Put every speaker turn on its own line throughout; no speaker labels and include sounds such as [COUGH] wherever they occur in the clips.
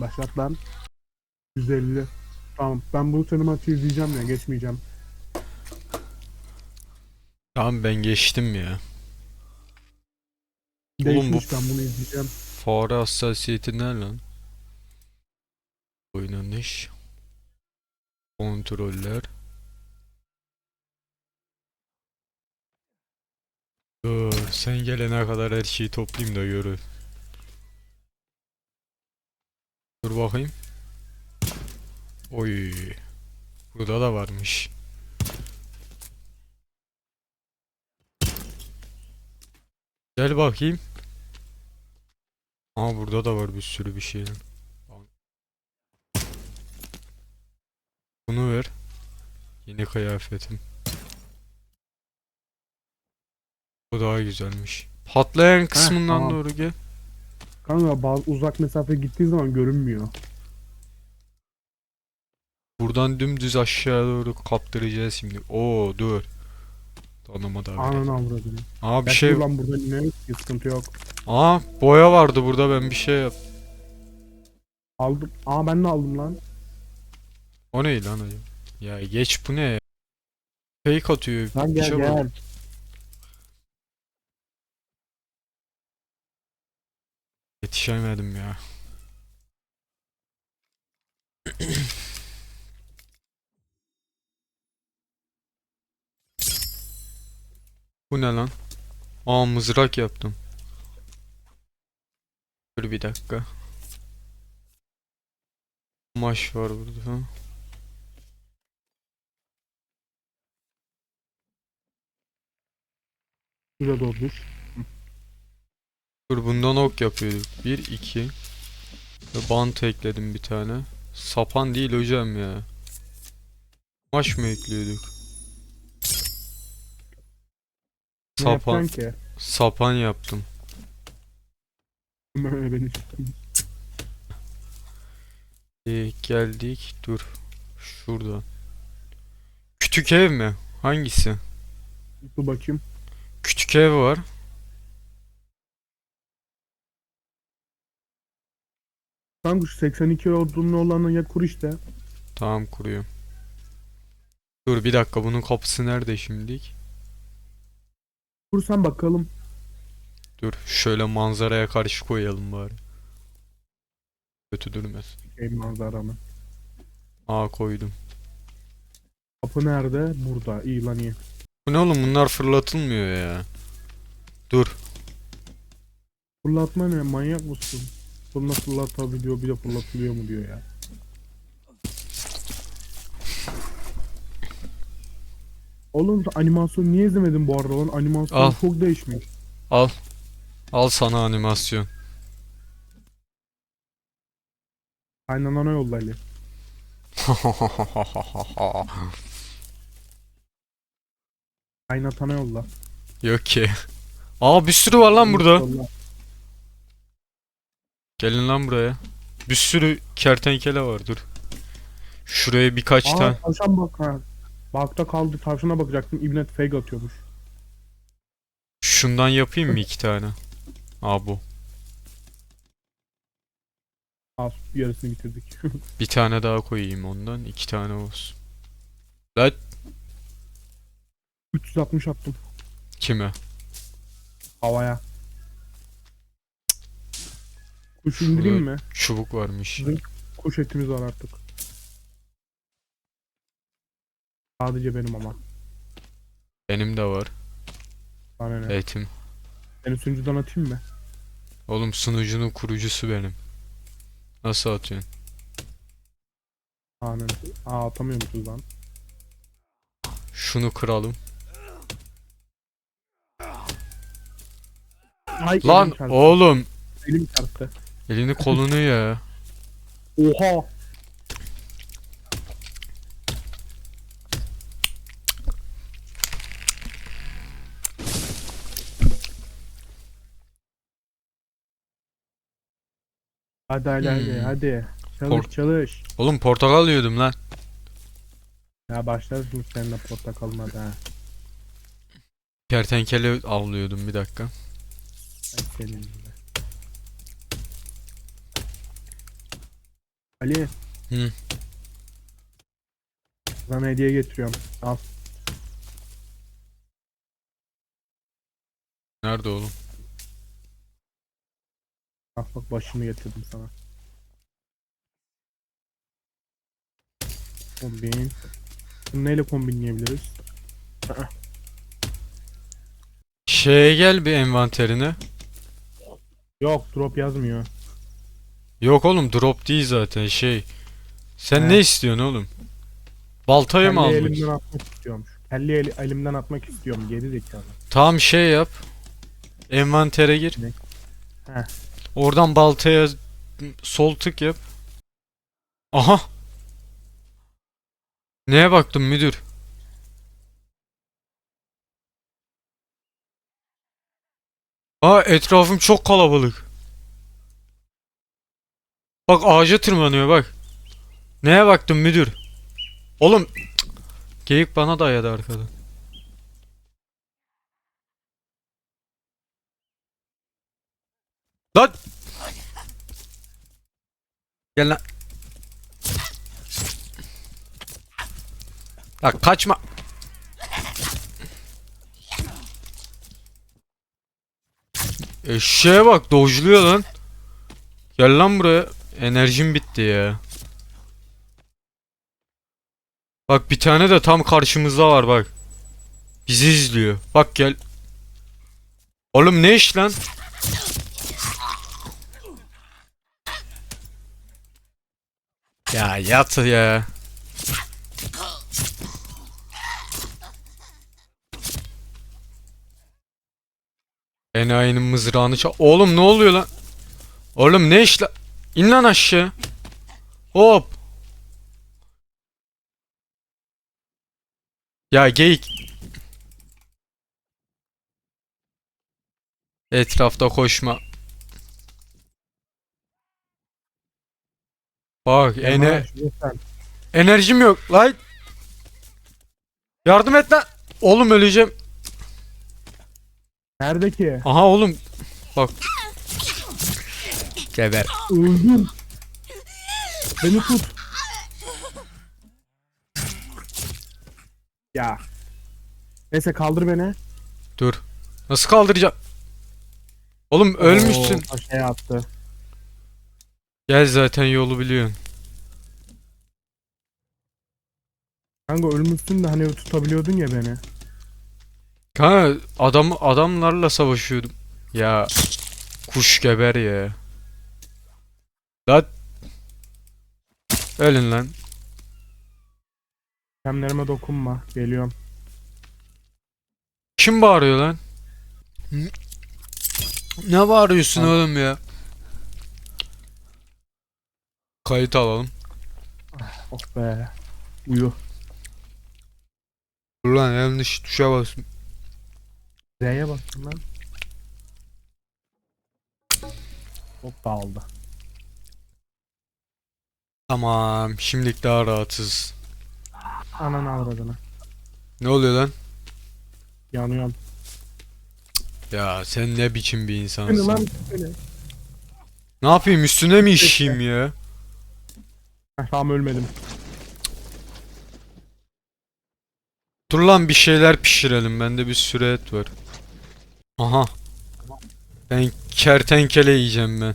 Başlat lan. 150. Tamam ben bu sene maçı izleyeceğim ya geçmeyeceğim.
Tamam ben geçtim ya. Oğlum bu-
Değişmiş ben bunu izleyeceğim.
Fare hassasiyeti ne lan? Oynanış. Kontroller. Dur sen gelene kadar her şeyi toplayayım da görür. Dur bakayım. Oy. Burada da varmış. Gel bakayım. Aa burada da var bir sürü bir şey. Bunu ver. Yeni kıyafetim. Bu daha güzelmiş. Patlayan kısmından
tamam.
doğru gel.
Kanka bazı uzak mesafe gittiği zaman görünmüyor.
Buradan dümdüz aşağı doğru kaptıracağız şimdi. Oo dur. Tanıma da var.
Ananı avradını.
Aa bir
Gerçi
şey.
lan burada inemeyiz ki sıkıntı yok.
Aa boya vardı burada ben bir şey yap.
Aldım. Aa ben de aldım lan.
O ne lan acaba? Ya geç bu ne ya? Fake atıyor.
Lan gel
İşe bak.
gel.
Yetişemedim ya. Bu ne lan? Aa mızrak yaptım. Dur bir dakika. Kumaş var burada. ha.
Güzel olmuş.
Dur bundan ok yapıyorduk. 1 2 Ve bant ekledim bir tane. Sapan değil hocam ya. Kumaş mı ekliyorduk?
Ne
Sapan
ki?
sapan yaptım.
Beni
Ee, geldik. Dur. Şuradan. Küçük ev mi? Hangisi?
Dur bakayım.
Küçük ev var.
Kanka şu 82 odunlu olanı ya kur işte.
Tamam kuruyorum. Dur bir dakika bunun kapısı nerede şimdilik?
Kur sen bakalım.
Dur şöyle manzaraya karşı koyalım bari. Kötü durmaz.
Şey manzaramı.
Aa koydum.
Kapı nerede? Burada. İyi lan iyi.
Bu ne oğlum bunlar fırlatılmıyor ya. Dur.
Fırlatma ne? Manyak mısın? Bunu fırlatabiliyor bir de fırlatılıyor mu diyor ya. Oğlum animasyon niye izlemedin bu arada lan? Animasyon
Al.
çok değişmiş.
Al. Al sana animasyon.
Kaynanana yolla Ali. Kaynatana [LAUGHS] yolla.
Yok ki. Aa bir sürü var lan burada.
Yolla.
Gelin lan buraya. Bir sürü kertenkele var dur. Şuraya birkaç
Aa
tane.
tavşan bak ha. Bakta kaldı tavşana bakacaktım. İbnet fake atıyormuş.
Şundan yapayım mı iki tane? Aa bu.
Az yarısını bitirdik. [LAUGHS]
Bir tane daha koyayım ondan. iki tane olsun. Lan
360 attım
kime?
havaya. Kuş indireyim mi?
Çubuk varmış.
Kuş etimiz var artık. Sadece benim ama.
Benim de var.
Bana ne?
Etim.
Seni sunucudan atayım mı?
Oğlum sunucunun kurucusu benim. Nasıl atıyorsun?
Aynen. Aa atamıyor musunuz lan?
Şunu kıralım.
Ay,
Lan
elim çarptı.
oğlum.
Elim çarptı.
Elini kolunu ya.
Oha! Hadi hadi hadi
Hmm.
hadi. Çalış
Port-
çalış.
Oğlum portakal yiyordum lan.
Ya başlarsın seninle portakalına da.
Kertenkele avlıyordum bir dakika.
Ay senin Ali.
Hı.
Sana hediye getiriyorum. Al.
Nerede oğlum?
Bak bak başını getirdim sana. Kombin. Bunu neyle kombinleyebiliriz?
Şeye gel bir envanterine.
Yok drop yazmıyor.
Yok oğlum drop değil zaten şey. Sen
He.
ne istiyorsun oğlum? Baltayı mı
Kelleyi
almak?
elimden atmak istiyorum. Şu kelleyi eli- elimden atmak istiyorum. Geri zekalı.
Tamam şey yap. Envantere gir.
Ne? Heh.
Oradan baltaya sol tık yap. Aha. Neye baktın müdür? Aa etrafım çok kalabalık. Bak ağaca tırmanıyor bak. Neye baktın müdür? Oğlum cık, geyik bana dayadı arkadan. Lan! Gel lan. Bak kaçma. Eşeğe bak dojluyor lan. Gel lan buraya. Enerjim bitti ya. Bak bir tane de tam karşımızda var bak. Bizi izliyor. Bak gel. Oğlum ne iş lan? Ya yat ya. Enayinin mızrağını çal... Oğlum ne oluyor lan? Oğlum ne iş lan? İn lan aşağı. Hop. Ya geyik. Etrafta koşma. Bak ene enerjim yok lan. Yardım et lan. Oğlum öleceğim.
Nerede ki?
Aha oğlum. Bak. Geber.
Öldüm. Beni tut. Ya. Neyse kaldır beni.
Dur. Nasıl kaldıracağım? Oğlum ölmüşsün.
Oo, aşağıya attı.
Gel zaten yolu biliyorsun.
Kanka ölmüşsün de hani tutabiliyordun ya beni.
Kanka adam adamlarla savaşıyordum. Ya kuş geber ya. Lan. Ölün lan.
Kemlerime dokunma. Geliyorum.
Kim bağırıyor lan? Ne bağırıyorsun
Al.
oğlum ya? Kayıt alalım.
Oh be. Uyu.
Dur lan yanlış tuşa bastım.
Z'ye bastım lan. Hop dağıldı.
Tamam şimdilik daha rahatsız.
Ananı avradını.
Ne oluyor lan?
Yanıyorum.
Ya sen ne biçim bir insansın?
lan.
Ne yapayım üstüne mi işeyim ya?
Heh, tamam ölmedim.
Dur lan bir şeyler pişirelim. Bende bir sürü et var. Aha. Ben kertenkele yiyeceğim ben.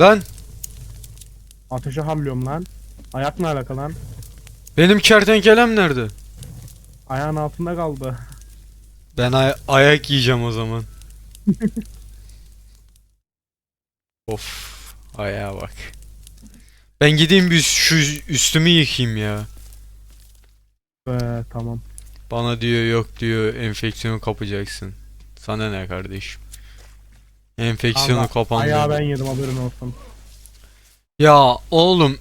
Lan
Ateşe hamlıyorum lan. Ayak ne alaka lan?
benim kertenkelem nerede?
Ayağın altında kaldı.
Ben ay- ayak yiyeceğim o zaman. [LAUGHS] of. Ayağa bak. Ben gideyim bir şu üstümü yıkayayım ya.
Be tamam.
Bana diyor yok diyor enfeksiyon kapacaksın. Sana ne kardeşim? Enfeksiyonu
Allah,
kapan
Ayağı ben yedim haberin olsun.
Ya oğlum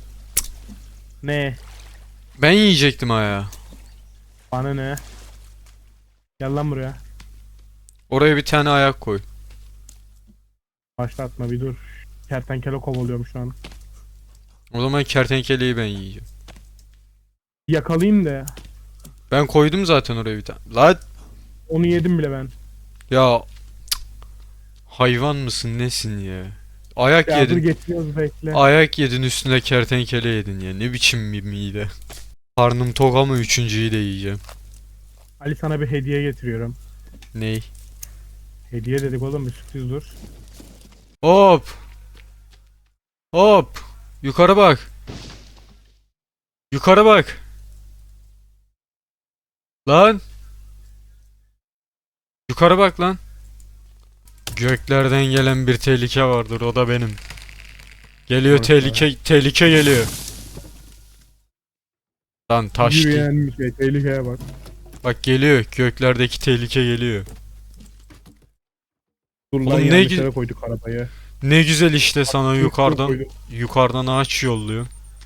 Ne?
ben yiyecektim ayağı.
Bana ne? Gel lan buraya.
Oraya bir tane ayak koy.
Başlatma bir dur. Kertenkele kovalıyorum şu an.
O zaman kertenkeleyi ben yiyeceğim.
Yakalayayım da.
Ben koydum zaten oraya bir tane. Lan
Onu yedim bile ben.
ya hayvan mısın nesin ya? Ayak
Ya
yedin.
getiriyoruz bekle.
Ayak yedin üstüne kertenkele yedin ya. Ne biçim bir mide. Karnım tok ama üçüncüyü de yiyeceğim.
Ali sana bir hediye getiriyorum.
Ney?
Hediye dedik oğlum bir sürpriz dur.
Hop. Hop. Yukarı bak. Yukarı bak. Lan. Yukarı bak lan. Göklerden gelen bir tehlike vardır. O da benim. Geliyor
Bak
tehlike tehlike geliyor. Lan taş.
Yürüyen bir şey tehlikeye bak.
Bak geliyor. Göklerdeki tehlike geliyor.
Dur lan
Oğlum ne
yanlış koyduk arabayı.
Ne güzel işte sana yukarıdan yukarıdan ağaç yolluyor.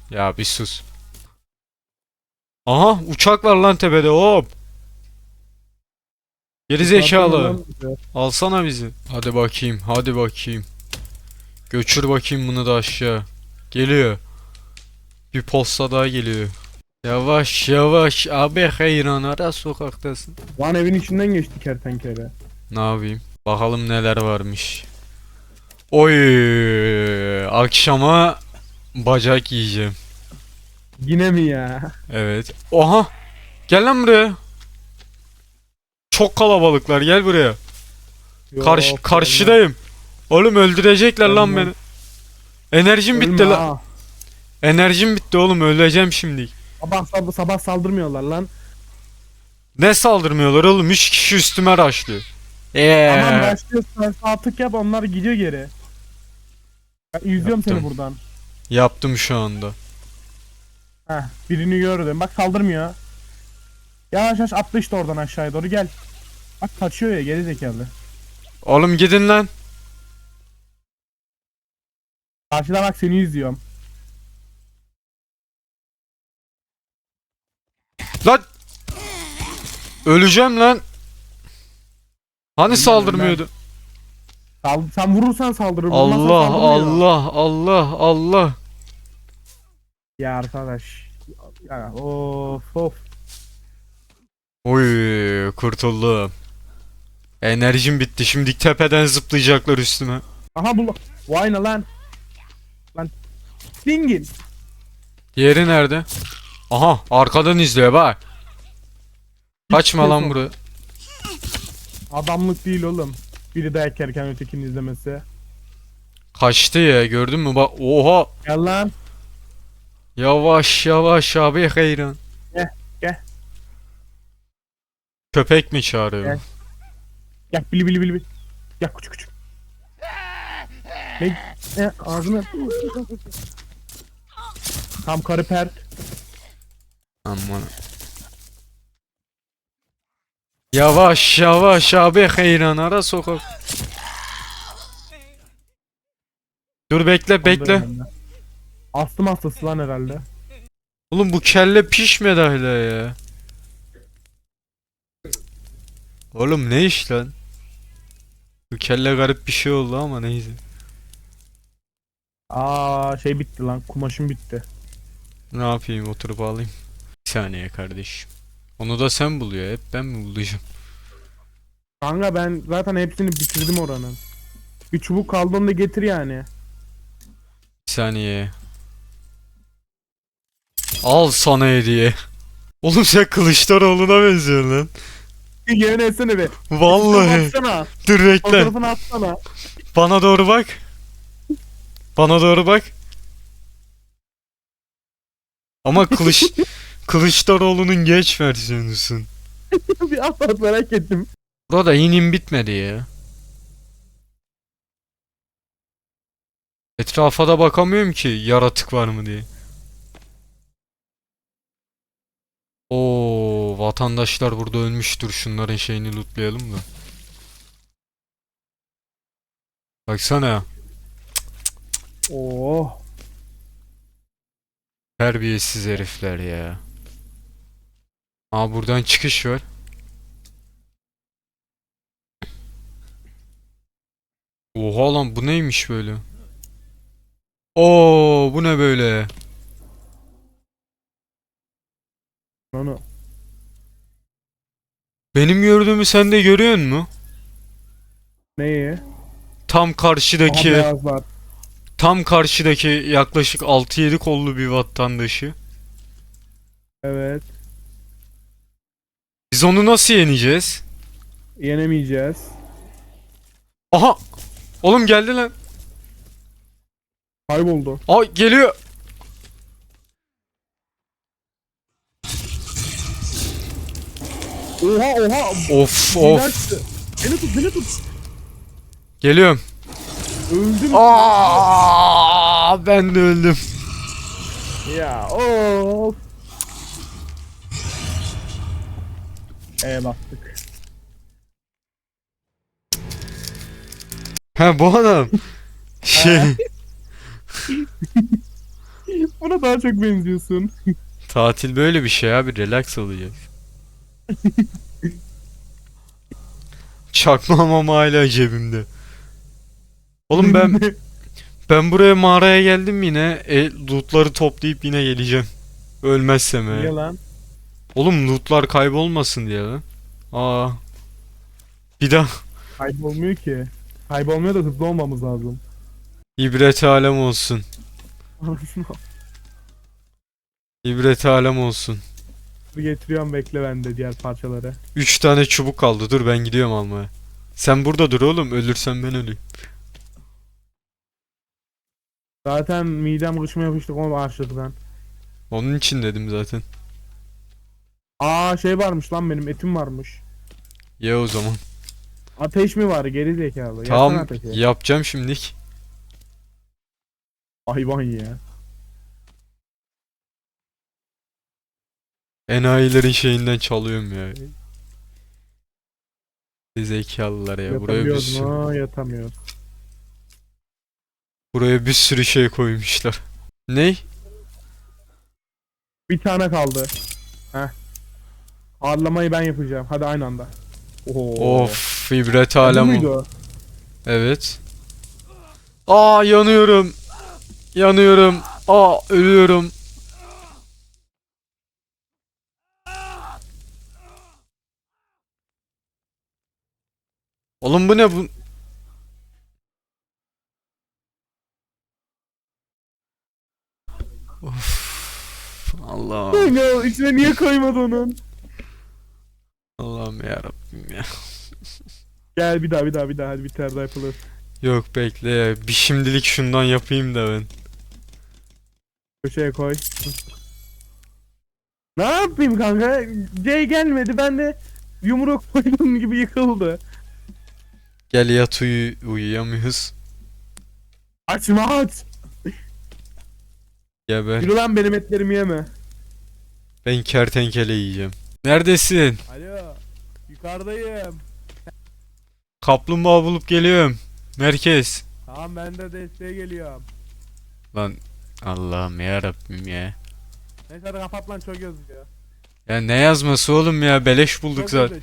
Ya bir sus. Aha uçak var lan tepede hop. Geri zekalı. Alsana bizi. Hadi bakayım hadi bakayım. Göçür bakayım bunu da aşağı. Geliyor. Bir posta daha geliyor. Yavaş yavaş abi hayran ara sokaktasın.
Lan evin içinden geçti kertenkele.
Ne yapayım? Bakalım neler varmış. Oy akşama bacak yiyeceğim.
Yine mi ya?
Evet. Oha. Gel lan buraya. Çok kalabalıklar gel buraya. Karşı
Yok,
karşıdayım. Oğlum öldürecekler lan beni. Enerjim
ölme.
bitti
Ölme
lan.
ha.
Enerjim bitti oğlum öleceğim şimdi.
Sabah, sabah, sabah saldırmıyorlar lan.
Ne saldırmıyorlar oğlum? 3 kişi üstüme raşlıyor. Eee.
Tamam başlıyorsun sağ tık yap onlar gidiyor geri. Ben izliyorum seni
Yaptım.
buradan.
Yaptım şu anda.
Heh birini gördüm. Bak saldırmıyor. Yavaş yavaş atla işte oradan aşağıya doğru gel. Bak kaçıyor ya geri zekalı.
Oğlum gidin lan.
Karşıda bak seni izliyorum.
Lan. Öleceğim lan. Hani
Ölmem,
saldırmıyordu?
Sal sen vurursan saldırır.
Allah. Allah Allah Allah.
Ya arkadaş. Ya of of.
Oy kurtuldum. Enerjim bitti. Şimdi tepeden zıplayacaklar üstüme.
Aha bu Vay ne lan. Lan. Dingin.
Diğeri nerede? Aha arkadan izliyor bak. Kaçma lan buraya.
Adamlık değil oğlum. Biri dayak yerken ötekini izlemesi.
Kaçtı ya gördün mü bak. Oha.
Gel lan.
Yavaş yavaş abi hayran. Köpek mi çağırıyor?
Gel. Gel bili bili bili bili. Gel küçük küçük. Ne? Ne? Ağzını. Tam karı pert.
Aman. Yavaş yavaş abi hayran ara sokak. Dur bekle bekle.
Astım hastası lan herhalde.
Oğlum bu kelle pişmedi hala ya. Oğlum ne iş lan? Bu kelle garip bir şey oldu ama neyse.
Aa şey bitti lan. Kumaşım bitti.
Ne yapayım oturup alayım. Bir saniye kardeşim. Onu da sen buluyor hep ben mi bulacağım?
Kanka ben zaten hepsini bitirdim oranın. Bir çubuk kaldı onu da getir yani.
Bir saniye. Al sana hediye. Oğlum sen Kılıçdaroğlu'na benziyorsun lan.
Yemin etsene be.
Vallahi.
Atsana.
Dur bekle.
Fotoğrafını atsana.
Bana doğru bak. Bana doğru bak. Ama Kılıç [LAUGHS] Kılıçdaroğlu'nun geç versiyonusun. [LAUGHS]
bir at at merak ettim.
Burada inim bitmedi ya. Etrafa da bakamıyorum ki yaratık var mı diye. Oo, vatandaşlar burada ölmüştür. Şunların şeyini lootlayalım da. Baksana.
Oo.
Terbiyesiz herifler ya. Aa buradan çıkış var. Oha lan bu neymiş böyle? Oo bu ne böyle?
Onu.
Benim gördüğümü sen de görüyor musun?
Neyi?
Tam
Aha
karşıdaki
beyazlar.
tam karşıdaki yaklaşık 6-7 kollu bir vatandaşı.
Evet.
Biz onu nasıl yeneceğiz?
Yenemeyeceğiz.
Aha! Oğlum geldi lan.
Kayboldu.
Aa geliyor.
Oha oha.
Of of.
Beni tut beni tut.
Geliyorum.
Öldüm.
Aa ben de öldüm.
Ya of. E bastık.
Ha bu adam. [LAUGHS] Şey.
Buna daha çok benziyorsun.
Tatil böyle bir şey abi. Relax olacak. Çakmam ama hala cebimde. Oğlum ben [LAUGHS] ben buraya mağaraya geldim yine. E, lootları toplayıp yine geleceğim. Ölmezsem
Niye
he.
lan?
Oğlum lootlar kaybolmasın diye lan. Aa. Bir daha
Kaybolmuyor ki. Kaybolmuyor da hızlı olmamız lazım.
ibret alem olsun. İbret alem olsun.
Getiriyorum bekle ben de diğer parçaları.
3 tane çubuk kaldı. Dur ben gidiyorum almaya. Sen burada dur oğlum. Ölürsen ben öleyim.
Zaten midem kışma yapıştık onu açlıktan.
Onun için dedim zaten.
Aa şey varmış lan benim etim varmış.
Ye o zaman.
Ateş mi var geri zekalı?
Tamam yapacağım şimdilik.
Hayvan ya.
Enayilerin şeyinden çalıyorum ya. Zekalılar ya. Buraya bir
Yatamıyoruz
sürü,
mu? Yatamıyoruz.
buraya bir sürü şey koymuşlar. Ney?
Bir tane kaldı. Heh. Ağırlamayı ben yapacağım. Hadi aynı anda. Oo.
Of ibret
Bu
alem.
muydu
ol-
o?
Evet. Aa yanıyorum. Yanıyorum. Aa ölüyorum. Oğlum bu ne bu? Of. Allah'ım.
Kanka içine niye koymadı onun?
Allah'ım ya Rabbim ya.
Gel bir daha bir daha bir daha hadi bir tane daha yapılır.
Yok bekle ya. Bir şimdilik şundan yapayım da ben.
Köşeye koy. Ne yapayım kanka? C gelmedi ben de yumruk koydum gibi yıkıldı.
Gel yat uyu uyuyamıyoruz.
Açma aç.
Geber.
Yürü lan benim etlerimi yeme.
Ben kertenkele yiyeceğim. Neredesin?
Alo. Yukarıdayım.
Kaplumbağa bulup geliyorum. Merkez.
Tamam ben de desteğe geliyorum.
Lan Allah'ım ya Rabbim ya.
Neyse hadi kapat lan çok yazıyor.
Ya ne yazması oğlum ya beleş bulduk zaten.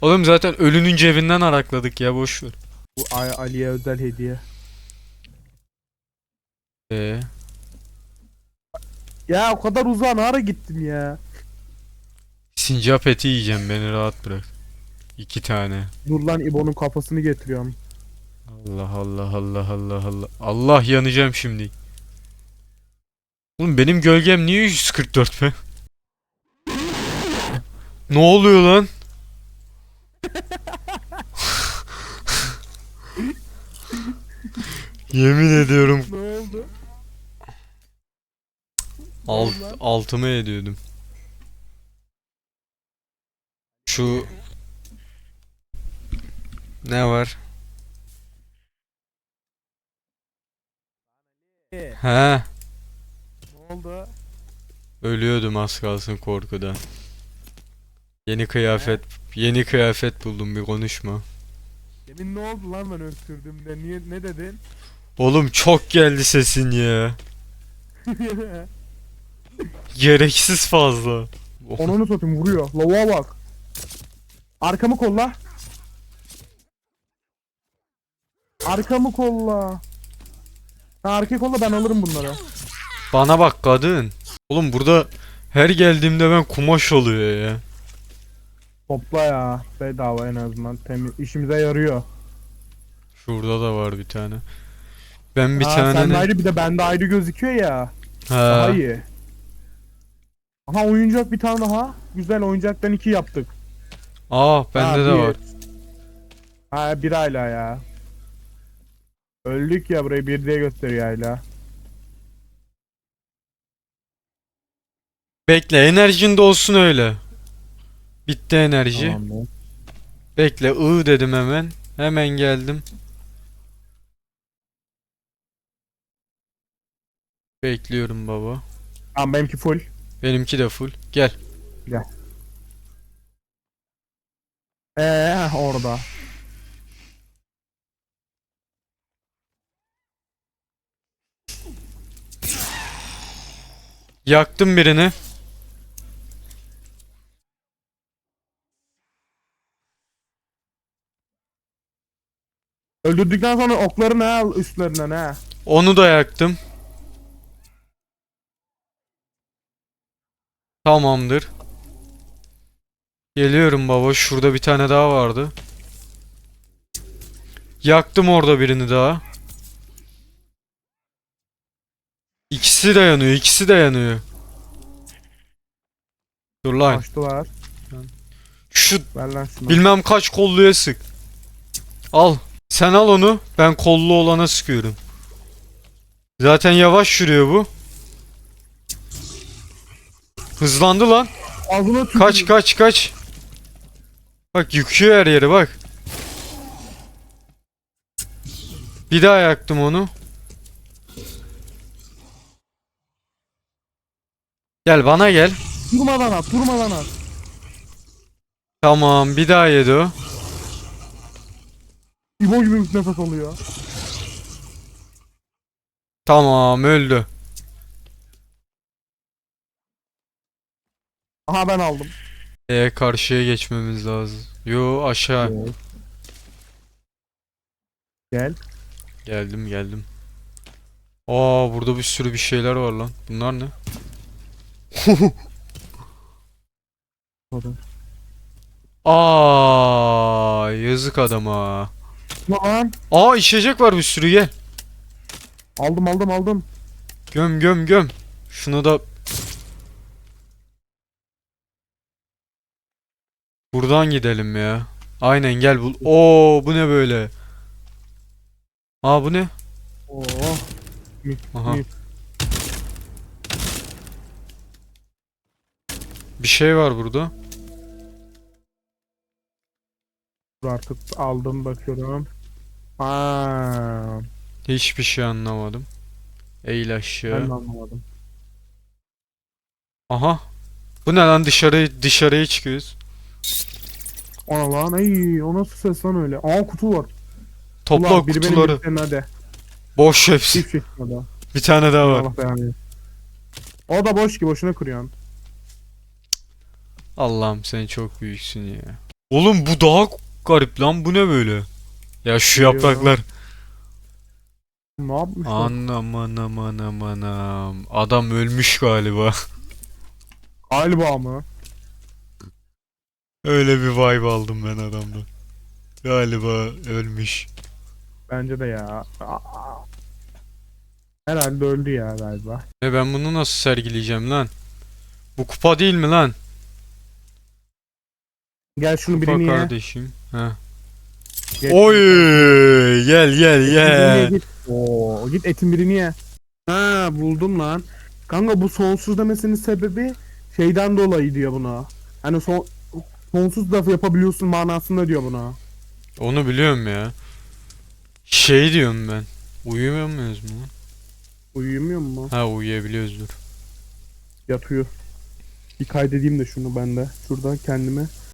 Oğlum zaten ölünün cebinden arakladık ya boş ver.
Bu Ali'ye özel hediye.
Ee,
Ya o kadar uzağa ne ara gittim ya.
sincap eti yiyeceğim beni rahat bırak. İki tane.
Dur lan İbo'nun kafasını getiriyorum.
Allah Allah Allah Allah Allah. Allah yanacağım şimdi. Oğlum benim gölgem niye 144 be? Ne oluyor lan? Yemin ediyorum
Ne oldu?
alt, altıma ediyordum. Şu ne var?
Ne
He,
oldu?
ölüyordum az kalsın korkudan. Yeni kıyafet, yeni kıyafet buldum bir konuşma.
Demin ne oldu lan ben öksürdüğümde? Niye ne dedin?
Oğlum çok geldi sesin ya. Gereksiz fazla.
Onu satayım vuruyor. Lavuğa bak. Arkamı kolla. Arkamı kolla. Ha, arkayı kolla ben alırım bunları.
Bana bak kadın. Oğlum burada her geldiğimde ben kumaş oluyor ya.
Topla ya. Bedava en azından. Temiz. İşimize yarıyor.
Şurada da var bir tane. Ben bir
ha,
tane ne?
ayrı bir de bende ayrı gözüküyor ya.
Ha.
Daha iyi. Aha oyuncak bir tane daha. Güzel oyuncaktan iki yaptık.
Aa bende
Ha,
de
bir.
var.
Ha bir hala ya. Öldük ya burayı bir diye gösteriyor hala.
Bekle enerjin de olsun öyle. Bitti enerji.
Tamam.
Bekle ı dedim hemen. Hemen geldim. Bekliyorum baba.
Tamam benimki full.
Benimki de full. Gel.
Eee orada.
Yaktım birini.
Öldürdükten sonra okları ne al üstlerine ne?
Onu da yaktım. Tamamdır. Geliyorum baba. Şurada bir tane daha vardı. Yaktım orada birini daha. İkisi de yanıyor. ikisi de yanıyor. Dur lan.
Açtılar.
Şu bilmem kaç kolluya sık. Al. Sen al onu. Ben kollu olana sıkıyorum. Zaten yavaş yürüyor bu. Hızlandı lan.
Ağzına.
Kaç kaç kaç. Bak yıkıyor her yeri bak. Bir daha yaktım onu. Gel bana gel.
Durmadan at durmadan at.
Tamam bir daha yedi o.
İbo gibi nefes alıyor.
Tamam öldü.
Aha ben aldım.
E karşıya geçmemiz lazım. Yo aşağı.
Gel.
Geldim geldim. Aa burada bir sürü bir şeyler var lan. Bunlar ne? [LAUGHS] Aa yazık adama.
Lan.
Aa içecek var bir sürü gel.
Aldım aldım aldım.
Göm göm göm. Şunu da Buradan gidelim ya. Aynen gel bul. Oo bu ne böyle? Aa bu ne?
Oo.
Aha. Bir şey var burada.
Artık aldım bakıyorum. Aa,
Hiçbir şey anlamadım. Eğil
ben
aşağı.
de anlamadım.
Aha. Bu ne lan dışarı dışarıya çıkıyoruz.
Ana lan ay o nasıl ses lan öyle? Aa kutu var.
Topla
Ulan, biri
kutuları.
hadi.
Boş hepsi.
Hiçbir şey çıkmadı.
Bir tane daha var.
Allah belanı. O da boş ki boşuna kuruyorsun.
Allah'ım sen çok büyüksün ya. Oğlum bu daha garip lan bu ne böyle? Ya şu
Biliyorum.
yapraklar.
Ne yapmışlar?
Anam anam anam anam. Adam ölmüş galiba.
Galiba mı?
Öyle bir vibe aldım ben adamdan. Galiba ölmüş.
Bence de ya. Aa. Herhalde öldü ya galiba.
E ben bunu nasıl sergileyeceğim lan? Bu kupa değil mi lan?
Gel şunu
Kupa
birini ye.
kardeşim. Heh. Oy gel gel gel.
git. Oo, git etin birini ye. Ha buldum lan. Kanka bu sonsuz demesinin sebebi şeyden dolayı diyor buna. Hani son sonsuz laf yapabiliyorsun manasında diyor buna.
Onu biliyorum ya. Şey diyorum ben. Uyumuyor muyuz mu?
Uyumuyor mu?
Ha uyuyabiliyoruzdur.
Yatıyor. Bir kaydedeyim de şunu ben de. Şurada kendime.